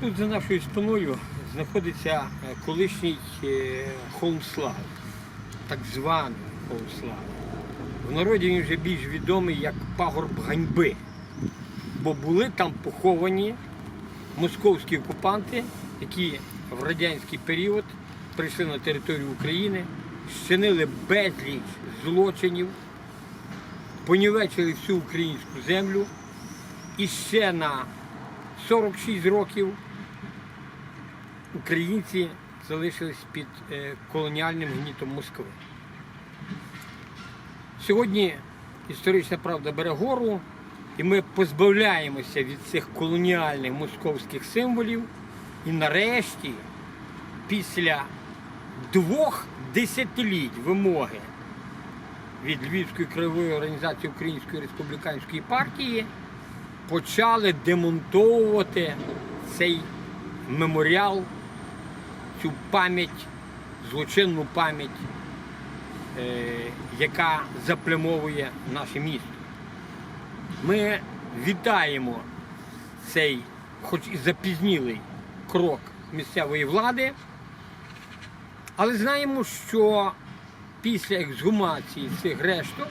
Тут за нашою спиною знаходиться е, колишній е, холм слави, так званий холм слави. В народі він вже більш відомий як пагорб ганьби, бо були там поховані московські окупанти, які в радянський період прийшли на територію України, щинили безліч злочинів, понівечили всю українську землю і ще на 46 років українці залишились під е, колоніальним гнітом Москви. Сьогодні історична правда бере гору, і ми позбавляємося від цих колоніальних московських символів. І нарешті, після двох десятиліть вимоги від Львівської краєвої організації Української республіканської партії, почали демонтовувати цей меморіал, цю пам'ять, злочинну пам'ять, е, яка заплямовує наше місто. Ми вітаємо цей, хоч і запізнілий крок місцевої влади, але знаємо, що після ексгумації цих решток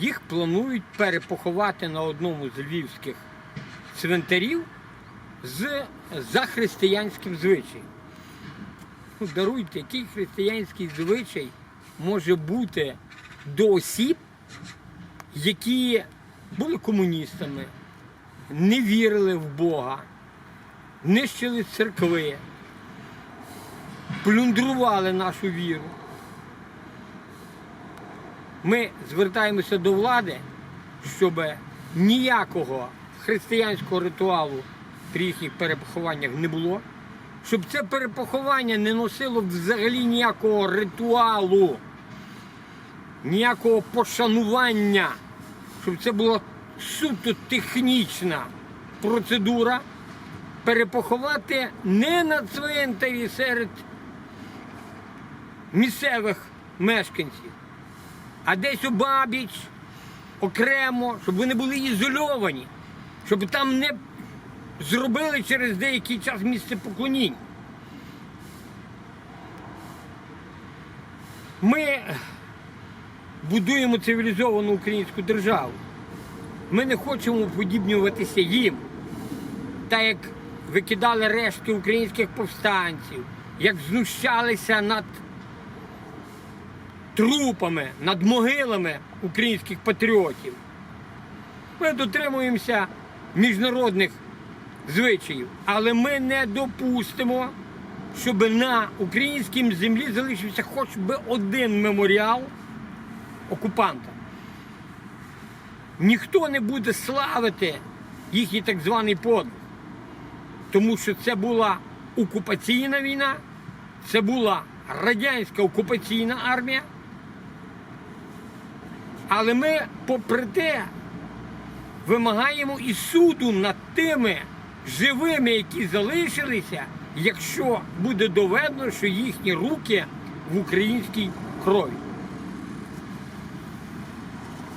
їх планують перепоховати на одному з львівських цвинтарів з захристиянським звичаєм. Даруйте, який християнський звичай може бути до осіб, які були комуністами, не вірили в Бога, нищили церкви, плюндрували нашу віру. Ми звертаємося до влади, щоб ніякого християнського ритуалу при їхніх перепохованнях не було, щоб це перепоховання не носило взагалі ніякого ритуалу, ніякого пошанування, щоб це була суто технічна процедура перепоховати не на цвинтарі серед місцевих мешканців, а десь у бабіч, окремо, щоб вони були ізольовані, щоб там не зробили через деякий час місце поклонінь. Ми будуємо цивілізовану українську державу. Ми не хочемо подібнюватися їм, так як викидали рештки українських повстанців, як знущалися над трупами, над могилами українських патріотів. Ми дотримуємося міжнародних звичаїв, але ми не допустимо, щоб на українській землі залишився хоч би один меморіал окупанта. Ніхто не буде славити їхній так званий подвиг, тому що це була окупаційна війна, це була радянська окупаційна армія. Але ми, попри те, вимагаємо і суду над тими живими, які залишилися, якщо буде доведено, що їхні руки в українській крові.